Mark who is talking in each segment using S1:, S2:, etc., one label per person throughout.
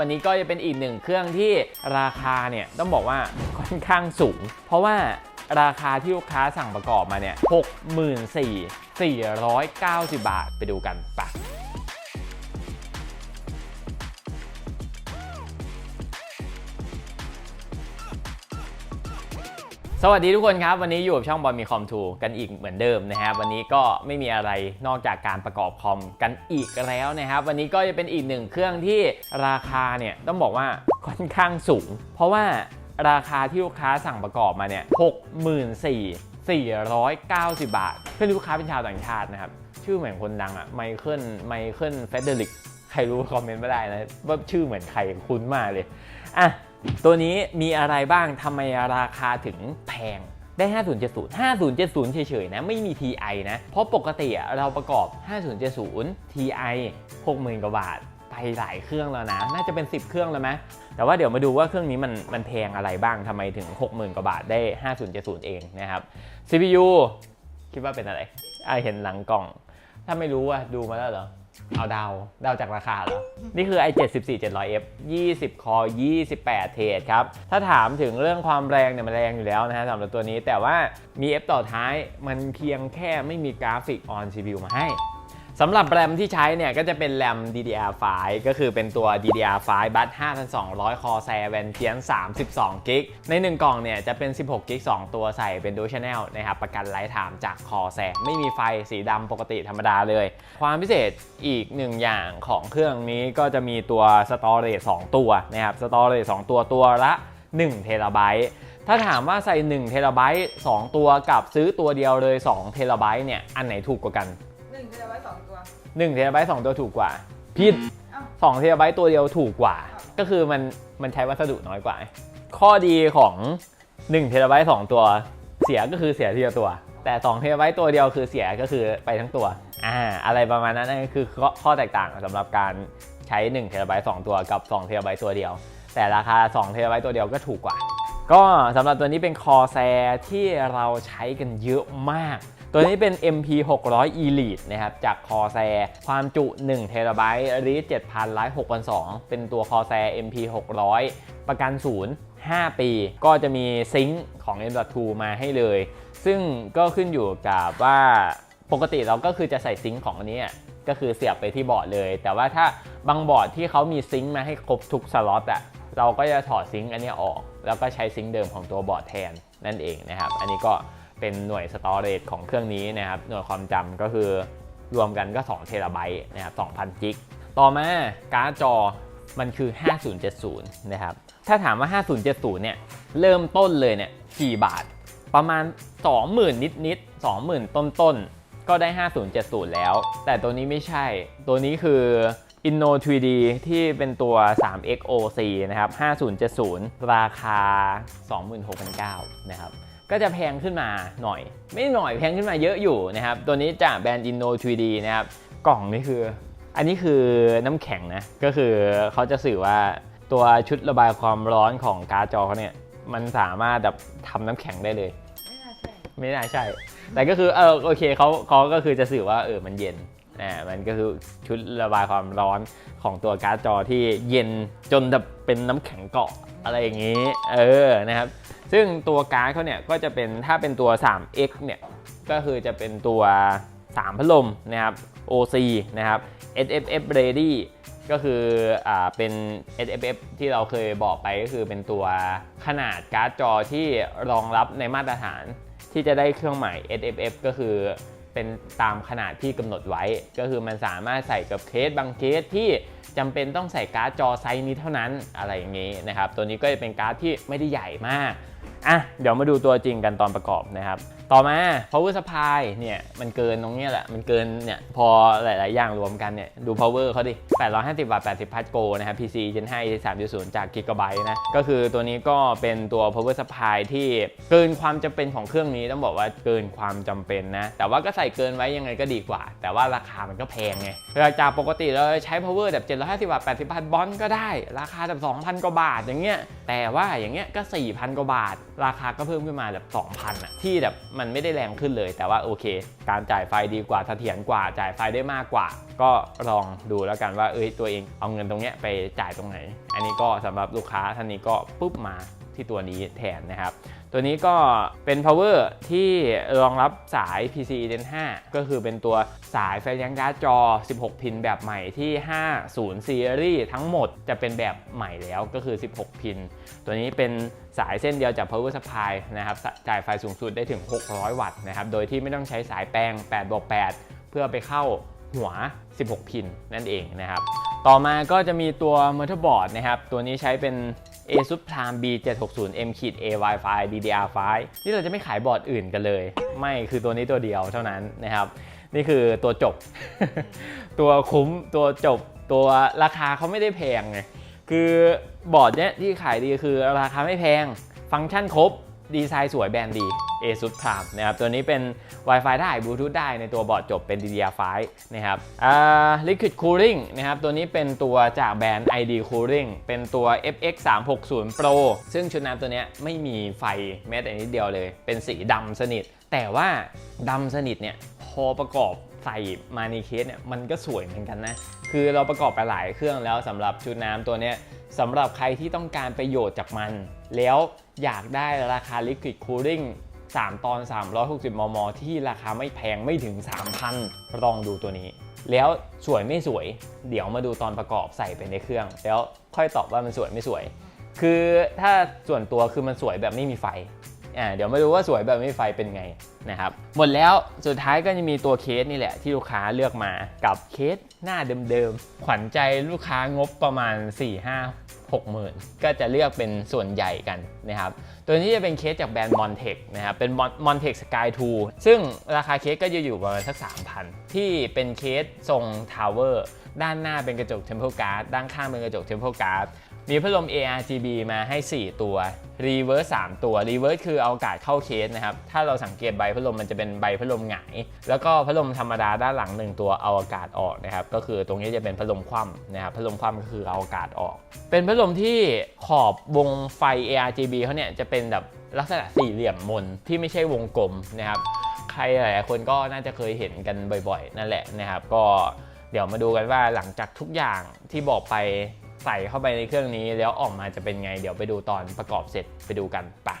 S1: วันนี้ก็จะเป็นอีกหนึ่งเครื่องที่ราคาเนี่ยต้องบอกว่าค่อนข้างสูง เพราะว่าราคาที่ลูกค้าสั่งประกอบมาเนี่ย 64,490 บาทไปดูกันไป วัสดีทุกคนครับ วันนี้อยู่กับช่องบอลมีคอมทูกันอีกเหมือนเดิมนะครับ วันนี้ก็ไม่มีอะไรนอกจากการประกอบคอมกันอีกแล้วนะครับ วันนี้ก็จะเป็นอีกหนึ่งเครื่องที่ราคาเนี่ยต้องบอกว่าค่อนข้างสูง เพราะว่าราคาที่ลูกค้าสั่งประกอบมาเนี่ย64,490บาทเพื่อนลูกค้าเป็นชาวต่างชาตินะครับ ชื่อเหมือนคนดังอะไมเคิลไมเคิลเฟเดริกใครรู้คอมเมนต์ไมาได้นะว่าชื่อเหมือนใครคุ้นมากเลยอะ ตัวนี้มีอะไรบ้างทำไมราคาถึงแพงได้ 5070 5070 เฉยๆ นะ ไม่มี TI นะ เพราะปกติเราประกอบ 5070 TI 60,000 กว่าบาท ไปหลายเครื่องแล้วนะ น่าจะเป็น 10 เครื่องแล้วไหมแต่ว่าเดี๋ยวมาดูว่าเครื่องนี้มันมันแพงอะไรบ้างทำไมถึง 60,000 กว่าบาทได้ 5070 เองนะครับ CPU คิดว่าเป็นอะไรอะเห็นหลังกล่อง ถ้าไม่รู้อะดูมาแล้วเหรอ เอาเดาเดาจากราคาเหรอ นี่คือ i 74 700F 20 คอ 28 เทรดครับ ถ้าถามถึงเรื่องความแรงเนี่ยมันแรงอยู่แล้วนะฮะสำหรับตัวนี้แต่ว่ามี F ต่อท้ายมันเพียงแค่ไม่มีกราฟิก on CPU มาให้ สำหรับแรมที่ใช้เนี่ยก็จะเป็นแรม DDR5 ก็คือเป็นตัว DDR5 บัส5200 Corsair Vengeance 32 g b ใน 1 กล่องเนี่ยจะเป็น 16 g b 2ตัวใส่เป็น Dual Channel นะครับประกันไร้ถามจาก Corsair ไม่มีไฟสีดำปกติธรรมดาเลย ความพิเศษอีกหนึ่งอย่างของเครื่องนี้ก็จะมีตัว Storage 2ตัวนะครับ Storage 2ตัวตัวละ1เทราไบต์ถ้าถามว่าใส่1เทราไบต์2ตัวกับซื้อตัวเดียวเลย2เทราไบต์เนี่ยอันไหนถูกกว่ากัน 1เทราไบต์2ตัวถูกกว่าผิด
S2: เอ้า
S1: 2เทราไบต์ตัวเดียวถูกกว่า ก็คือมันมันใช้วัสดุน้อยกว่า ข้อดีของ1เทราไบต์2ตัวเสียก็คือเสียทีละตัว แต่2เทราไบต์ตัวเดียวคือเสียก็คือไปทั้งตัวอ่าอะไรประมาณนั้นนั่นก็คือข้อข้อแตกต่างสำหรับการใช้1เทราไบต์2ตัวกับ2เทราไบต์ตัวเดียว แต่ราคา2เทราไบต์ตัวเดียวก็ถูกกว่า ก็สำหรับตัวนี้เป็นคอแซที่เราใช้กันเยอะมาก ตัวนี้เป็น MP 600 Elite นะครับ จากคอแซความจุ1 t b รีด7,000ไลฟ์6,200 เป็นตัวคอแซ MP 600 ประกันศูนย์5 ปี ก็จะมีซิงค์ของ M.2 มาให้เลย ซึ่งก็ขึ้นอยู่กับว่าปกติเราก็คือจะใส่ซิงค์ของอันนี้ก็คือเสียบไปที่บอร์ดเลย แต่ว่าถ้าบางบอร์ดที่เขามีซิงค์มาให้ครบทุกสล็อตอะเราก็จะถอดซิงค์อันนี้ออก แล้วก็ใช้ซิงค์เดิมของตัวบอร์ดแทนนั่นเองนะครับ อันนี้ก็ เป็นหน่วยสตอเรจของเครื่องนี้นะครับ หน่วยความจำก็คือรวมกันก็2เทราไบต์นะครับ2,000จิก ต่อมาการ์ดจอมันคือ 5070 นะครับ ถ้าถามว่า 5070 เนี่ย เริ่มต้นเลยเนี่ยกี่บาท ประมาณ 20,000 นิดนิด20,000 ต้นต้นๆก็ได้ 5070 แล้ว แต่ตัวนี้ไม่ใช่ ตัวนี้คือ Inno 3D ที่เป็นตัว 3XOC นะครับ 5070 ราคา 26,900 นะครับ ก็จะแพงขึ้นมาหน่อย ไม่หน่อยแพงขึ้นมาเยอะอยู่นะครับ ตัวนี้จากแบรนด์ Inno 3D นะครับ กล่องนี่คือ อันนี้คือน้ำแข็งนะ ก็คือเขาจะสื่อว่าตัวชุดระบายความร้อนของการ์ดจอเขาเนี่ย มันสามารถแบบทำน้ำแข็งได้เลย
S2: ไม่น่าใช่
S1: ไม่น่าใช่ แต่ก็คือเออโอเคเขาเขาก็คือจะสื่อว่าเออมันเย็นอ่ามันก็คือชุดระบายความร้อนของตัวการ์ดจอที่เย็นจนแบบเป็นน้ำแข็งเกาะอะไรอย่างนี้ เออนะครับ ซึ่งตัวการ์ดเขาเนี่ยก็จะเป็นถ้าเป็นตัว 3X เนี่ยก็คือจะเป็นตัว 3 พัดลมนะครับ OC นะครับ SFF ready ก็คืออ่าเป็น SFF ที่เราเคยบอกไปก็คือเป็นตัวขนาดการ์ดจอที่รองรับในมาตรฐานที่จะได้เครื่องหมาย SFF ก็คือเป็นตามขนาดที่กำหนดไว้ ก็คือมันสามารถใส่กับเคสบางเคสที่จำเป็นต้องใส่การ์ดจอไซส์นี้เท่านั้นอะไรอย่างนี้นะครับ ตัวนี้ก็จะเป็นการ์ดที่ไม่ได้ใหญ่มาก อะเดี๋ยวมาดูตัวจริงกันตอนประกอบนะครับ ต่อมา power supply เนี่ยมันเกินตรงนี้แหละ มันเกินเนี่ยพอหลาย ๆ อย่างรวมกันเนี่ยดู power เขาดิ 850 วัตต์ 80 พัทโกนะครับ PC Gen 5 3.0 จาก Gigabyte นะ ก็คือตัวนี้ก็เป็นตัว power supply ที่เกินความจำเป็นของเครื่องนี้ต้องบอกว่าเกินความจำเป็นนะ แต่ว่าก็ใส่เกินไว้ยังไงก็ดีกว่า แต่ว่าราคามันก็แพงไงจากปกติเราใช้ power แบบ 750 วัตต์ 80 พัทบอลก็ได้ ราคาแบบ 2,000 กว่าบาทอย่างเงี้ย แต่ว่าอย่างเงี้ยก็ 4,000 กว่าบาท ราคาก็เพิ่มขึ้นมาแบบ 2,000อะที่แบบมันไม่ได้แรงขึ้นเลย แต่ว่าโอเค การจ่ายไฟดีกว่าเสถียรกว่าจ่ายไฟได้มากกว่า ก็ลองดูแล้วกันว่าเอ้ยตัวเองเอาเงินตรงเนี้ยไปจ่ายตรงไหน อันนี้ก็สำหรับลูกค้าท่านนี้ก็ปุ๊บมา ที่ตัวนี้แทนนะครับ ตัวนี้ก็เป็น power ที่รองรับสาย PCIe Gen 5 ก็คือเป็นตัวสายไฟแยังการ์ดจอ 16 พินแบบใหม่ที่ 50 series ทั้งหมดจะเป็นแบบใหม่แล้วก็คือ 16 พิน ตัวนี้เป็นสายเส้นเดียวจาก power supply นะครับจ่ายไฟสูงสุดได้ถึง 600 วัตต์นะครับ โดยที่ไม่ต้องใช้สายแปลง8บวก8เพื่อไปเข้าหัว 16 พินนั่นเองนะครับ ต่อมาก็จะมีตัว motherboard นะครับ ตัวนี้ใช้เป็น ASUS Prime B760M A Wi-Fi DDR5 นี่เราจะไม่ขายบอร์ดอื่นกันเลย ไม่คือตัวนี้ตัวเดียวเท่านั้นนะครับนี่คือตัวจบ ตัวคุ้มตัวจบตัวราคาเขาไม่ได้แพงไงคือบอร์ดเนี้ยที่ขายดีคือราคาไม่แพง ฟังก์ชันครบ ดีไซน์สวยแบรนด์ดี ASUS Prime นะครับตัวนี้เป็น Wi-Fi ได้ Bluetooth ได้ในตัวบอร์ดจบเป็น DDR5 นะครับอ่า Liquid Cooling นะครับตัวนี้เป็นตัวจากแบรนด์ ID Cooling เป็นตัว FX 360 Pro ซึ่งชุดน้ำตัวนี้ไม่มีไฟแม้แต่นิดเดียวเลย เป็นสีดำสนิท แต่ว่าดำสนิทเนี่ยพอประกอบใส่มาในเคสเนี่ยมันก็สวยเหมือนกันนะ คือเราประกอบไปหลายเครื่องแล้วสำหรับชุดน้ำตัวนี้สำหรับใครที่ต้องการประโยชน์จากมัน แล้ว อยากได้ราคา Liquid Cooling 3 ตอน 360 มม ที่ราคาไม่แพงไม่ถึง 3,000 ลองดูตัวนี้ แล้วสวยไม่สวย เดี๋ยวมาดูตอนประกอบใส่ไปในเครื่อง แล้วค่อยตอบว่ามันสวยไม่สวย คือถ้าส่วนตัวคือมันสวยแบบไม่มีไฟอ่าเดี๋ยวมาดูว่าสวยแบบไม่มีไฟเป็นไงนะครับ หมดแล้วสุดท้ายก็จะมีตัวเคสนี่แหละที่ลูกค้าเลือกมากับเคสหน้าเดิมๆ ขวัญใจลูกค้างบประมาณ 4 6หมื่นก็จะเลือกเป็นส่วนใหญ่กันนะครับ ตัวนี้จะเป็นเคสจากแบรนด์ Montech นะครับ เป็น Montech Sky 2 ซึ่งราคาเคสก็จะอยู่ประมาณสัก 3,000 ที่เป็นเคสทรงทาวเวอร์ด้านหน้าเป็นกระจก Temple Guard ด้านข้างเป็นกระจก Temple Guard มีพัดลม ARGB มาให้ 4 ตัว Reverse 3 ตัว Reverse คือเอาอากาศเข้าเคสนะครับ ถ้าเราสังเกตใบพัดลมมันจะเป็นใบพัดลมหงาย แล้วก็พัดลมธรรมดาด้านหลัง 1 ตัวเอาอากาศออกนะครับ ก็คือตรงนี้จะเป็นพัดลมคว่ำนะครับ พัดลมคว่ำก็คือเอาอากาศออก เป็นพัดลมที่ขอบวงไฟ ARGB เขาเนี่ยจะเป็นแบบลักษณะสี่เหลี่ยมมนที่ไม่ใช่วงกลมนะครับ ใครหลายๆคนก็น่าจะเคยเห็นกันบ่อยๆ นั่นแหละนะครับ ก็เดี๋ยวมาดูกันว่าหลังจากทุกอย่างที่บอกไป ใส่เข้าไปในเครื่องนี้แล้วออกมาจะเป็นไง เดี๋ยวไปดูตอนประกอบเสร็จไปดูกันปะ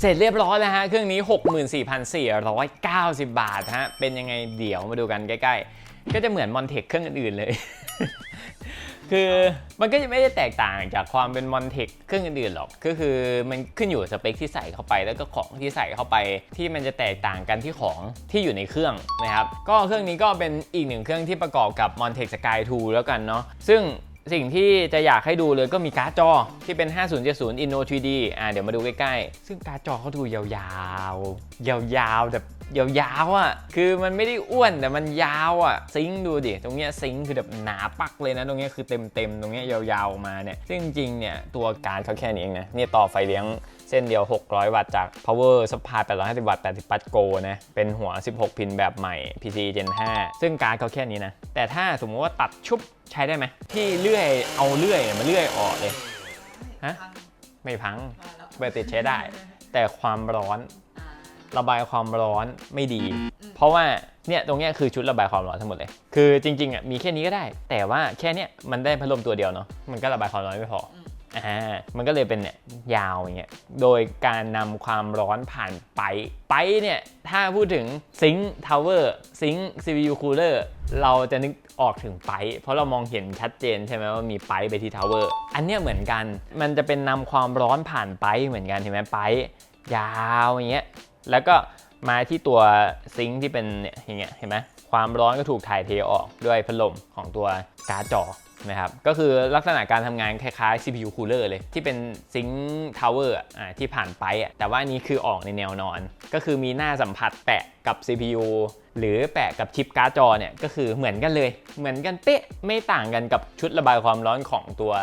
S1: เสร็จเรียบร้อยแล้วฮะ เครื่องนี้ 64,490 บาทฮะ เป็นยังไงเดี๋ยวมาดูกันใกล้ๆ ก็จะเหมือนมอนเทคเครื่องอื่นๆเลย คือมันก็จะไม่ได้แตกต่างจากความเป็นมอนเทคเครื่องอื่นๆหรอก ก็คือมันขึ้นอยู่สเปคที่ใส่เข้าไป แล้วก็ของที่ใส่เข้าไป ที่มันจะแตกต่างกันที่ของที่อยู่ในเครื่องนะครับ ก็เครื่องนี้ก็เป็นอีกหนึ่งเครื่องที่ประกอบกับ Montech Sky 2แล้วกันเนาะ ซึ่ง สิ่งที่จะอยากให้ดูเลยก็มีการ์ดจอที่เป็น 5070 Inno 3D อ่าเดี๋ยวมาดูใกล้ๆ ซึ่งการ์ดจอเขาดูยาวๆ ยาวๆแบบยาวๆอะ คือมันไม่ได้อ้วนแต่มันยาวอะ ซิงดูดิ ตรงเนี้ยซิงค์คือแบบหนาปักเลยนะ ตรงเนี้ยคือเต็มๆ ตรงเนี้ยยาวๆออกมาเนี่ย ซึ่งจริงๆ เนี่ยตัวการ์ดเขาแค่นี้เองนะ เนี่ยต่อไฟเลี้ยง เส้นเดียว 600 วัตต์จาก power supply 850 วัตต์80วัตต์ go นะ เป็นหัว 16 พินแบบใหม่ PCIe Gen 5 ซึ่งการ์ดเขาแค่นี้นะ แต่ถ้าสมมติว่าตัดชุบใช้ได้ไหม ที่เลื่อย เอาเลื่อยมาเลื่อยออกเลย ฮะ ไม่พังเบอร์ติดใช้ได้ แต่ความร้อน ระบายความร้อนไม่ดี เพราะว่าเนี่ยตรงเนี้ยคือชุดระบายความร้อนทั้งหมดเลย คือจริงๆอะมีแค่นี้ก็ได้ แต่ว่าแค่เนี้ยมันได้พัดลมตัวเดียวเนาะ มันก็ระบายความร้อนไม่พอ อ่ามันก็เลยเป็นเนี่ยยาวอย่างเงี้ยโดยการนำความร้อนผ่านไปไปเนี่ยถ้าพูดถึงซิงค์ทาวเวอร์ซิงค์ CPU cooler เราจะนึกออกถึงไป เพราะเรามองเห็นชัดเจนใช่ไหมว่ามีไปไปที่ทาวเวอร์อันเนี้ยเหมือนกันมันจะเป็นนำความร้อนผ่านไปเหมือนกันเห็นไหมไปยาวอย่างเงี้ยแล้วก็มาที่ตัวซิงค์ที่เป็นเนี่ยอย่างเงี้ยเห็นไหมความร้อนก็ถูกถ่ายเทออกด้วยพัดลมของตัวการ์ดจอ นะครับก็คือลักษณะการทำงานคล้ายๆ CPU cooler เลย ที่เป็นซิงค์ทาวเวอร์ที่ผ่านไปแต่ว่าอันนี้คือออกในแนวนอน ก็คือมีหน้าสัมผัสแปะ กับ CPU หรือแปะกับชิปการ์ดจอเนี่ยก็คือเหมือนกันเลย เหมือนกันเป๊ะไม่ต่างกันกับชุดระบายความร้อนของตัว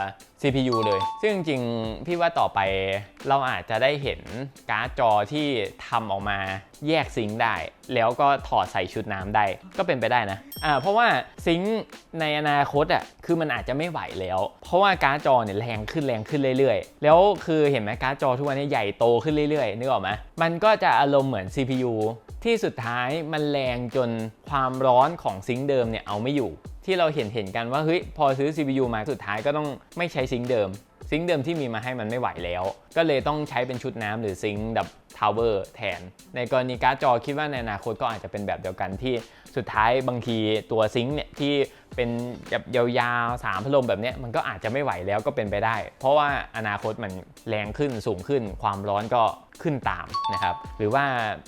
S1: CPU เลย ซึ่งจริงๆ พี่ว่าต่อไปเราอาจจะได้เห็นการ์ดจอที่ทำออกมาแยกซิงค์ได้ แล้วก็ถอดใส่ชุดน้ำได้ ก็เป็นไปได้นะอ่าเพราะว่าซิงค์ในอนาคตอะคือมันอาจจะไม่ไหวแล้ว เพราะว่าการ์ดจอเนี่ยแรงขึ้นแรงขึ้นเรื่อยๆ แล้วคือเห็นไหมการ์ดจอทุกวันนี้ใหญ่โตขึ้นเรื่อยๆนึกออกไหมมันก็จะอารมณ์เหมือน CPU ที่สุดท้ายมันแรงจนความร้อนของซิงค์เดิมเนี่ยเอาไม่อยู่ ที่เราเห็นเห็นกันว่าเฮ้ยพอซื้อ CPU มาสุดท้ายก็ต้องไม่ใช้ซิงค์เดิม ซิงค์เดิมที่มีมาให้มันไม่ไหวแล้ว ก็เลยต้องใช้เป็นชุดน้ำหรือซิงค์แบบ ทาวเวอร์แทน ในกรณีการ์ดจอคิดว่าในอนาคตก็อาจจะเป็นแบบเดียวกันที่สุดท้ายบางทีตัวซิงค์เนี่ยที่เป็นแบบยาวๆสามพัดลมแบบเนี้ยมันก็อาจจะไม่ไหวแล้วก็เป็นไปได้ เพราะว่าอนาคตมันแรงขึ้นสูงขึ้น ความร้อนก็ขึ้นตามนะครับหรือว่า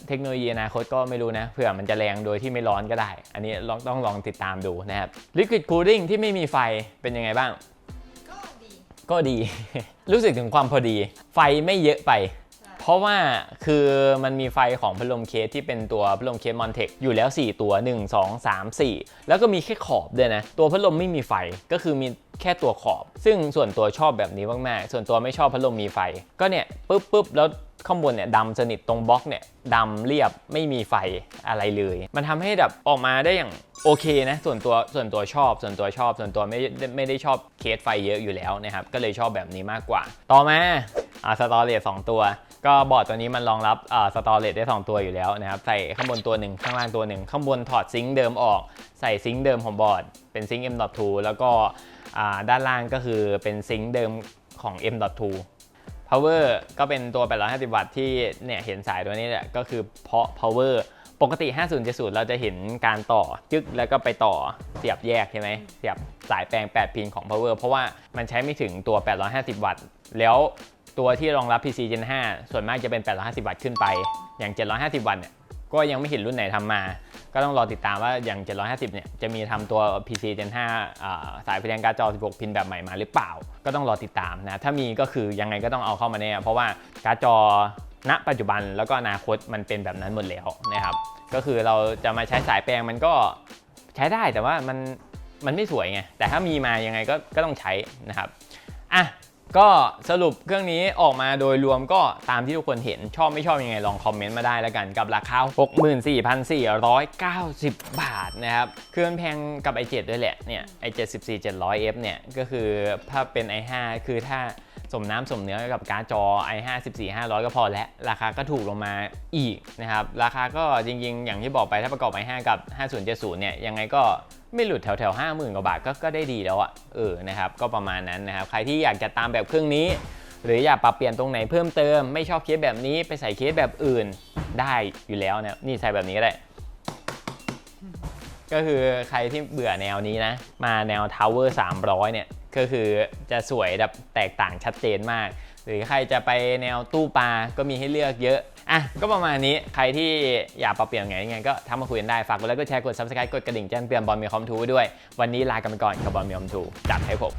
S1: เทคโนโลยีอนาคตก็ไม่รู้นะเผื่อมันจะแรงโดยที่ไม่ร้อนก็ได้ อันนี้ลองต้องลองติดตามดูนะครับ Liquid Cooling ที่ไม่มีไฟเป็นยังไงบ้าง
S2: ก็ดี
S1: ก็ดีรู้สึกถึงความพอดี ไฟไม่เยอะไปเพ ราะว่าคือมันมีไฟของพัดลมเคสที่เป็นตัวพัดลมเคสมอนเทคอยู่แล้ว 4 ตัว 1 2 3 4 แล้วก็มีแค่ขอบด้วยนะ ตัวพัดลมไม่มีไฟก็คือมีแค่ตัวขอบ ซึ่งส่วนตัวชอบแบบนี้มากๆ ส่วนตัวไม่ชอบพัดลมมีไฟ ก็เนี่ยปุ๊บปุ๊บแล้วข้างบนเนี่ยดำสนิทตรงบล็อกเนี่ยดำเรียบไม่มีไฟอะไรเลย มันทำให้แบบออกมาได้อย่างโอเคนะส่วนตัวส่วนตัวชอบ ส่วนตัวชอบ ส่วนตัวไม่ได้ไม่ได้ชอบเคสไฟเยอะอยู่แล้วนะครับก็เลยชอบแบบนี้มากกว่า ต่อมาอ่าสตอเรจสองตัว ก็บอร์ดตัวนี้มันรองรับสตอเรจได้ 2 ตัวอยู่แล้วนะครับ ใส่ข้างบนตัวหนึ่งข้างล่างตัวหนึ่งข้างบนถอดซิงค์เดิมออก ใส่ซิงค์เดิมของบอร์ด เป็นซิงค์ M.2 แล้วก็ด้านล่างก็คือเป็นซิงค์เดิมของ M.2 power ก็เป็นตัว 850 วัตต์ที่เนี่ยเห็นสายตัวนี้แหละก็คือเพาะ power ปกติ 5070 เราจะเห็นการต่อจึ๊กแล้วก็ไปต่อเสียบแยกใช่ไหมเสียบสายแปลง 8 พินของ power เพราะว่ามันใช้ไม่ถึงตัว 850 วัตต์ แล้ว ตัวที่รองรับ PC Gen 5 ส่วนมากจะเป็น 850 วัตต์ขึ้นไป อย่าง 750 วัตต์เนี่ยก็ยังไม่เห็นรุ่นไหนทำมา ก็ต้องรอติดตามว่าอย่าง 750 เนี่ย จะมีทำตัว PC Gen 5สายไฟแดงการ์ดจอ 16 พินแบบใหม่มาหรือเปล่า ก็ต้องรอติดตามนะ ถ้ามีก็คือยังไงก็ต้องเอาเข้ามาแน่ เพราะว่าการ์ดจอ ณ ปัจจุบันแล้วก็อนาคตมันเป็นแบบนั้นหมดแล้วนะครับ ก็คือเราจะมาใช้สายแปลงมันก็ใช้ได้แต่ว่ามันมันไม่สวยไง แต่ถ้ามีมายังไงก็ก็ต้องใช้นะครับ อะ ก็สรุปเครื่องนี้ออกมาโดยรวมก็ตามที่ทุกคนเห็นชอบไม่ชอบยังไงลองคอมเมนต์มาได้แล้วกันกับราคา 64,490 บาทนะครับคือมันแพงกับ i7 ด้วยแหละเนี่ย i7 14700F เนี่ยก็คือถ้าเป็น i5 คือถ้า สมน้ำสมเนื้อกับการ์ดจอ i5 14500 ก็พอแล้วราคาก็ถูกลงมาอีกนะครับ ราคาก็จริงๆ อย่างที่บอกไปถ้าประกอบ i5 กับ 5070 เนี่ย ยังไงก็ไม่หลุดแถวแถวห้าหมื่นกว่าบาทก็ก็ได้ดีแล้วอะเออนะครับ ก็ประมาณนั้นนะครับ ใครที่อยากจะตามแบบเครื่องนี้ หรืออยากปรับเปลี่ยนตรงไหนเพิ่มเติม ไม่ชอบเคสแบบนี้ไปใส่เคสแบบอื่นได้อยู่แล้วนะนี่ใส่แบบนี้ก็ได้ก็คือใครที่เบื่อแนวนี้นะ มาแนว Tower 300 เนี่ย ก็คือจะสวยแบบแตกต่างชัดเจนมาก หรือใครจะไปแนวตู้ปลาก็มีให้เลือกเยอะอะก็ประมาณนี้ใครที่อยากปรับเปลี่ยนไงยังไงก็ทักมาคุยกันได้ ฝากกดไลค์กดแชร์กด subscribe กดกระดิ่งแจ้งเตือนบอลมีคอมทูไว้ด้วย วันนี้ลากันไปก่อนกับบอลมีคอมทูจัดให้ผม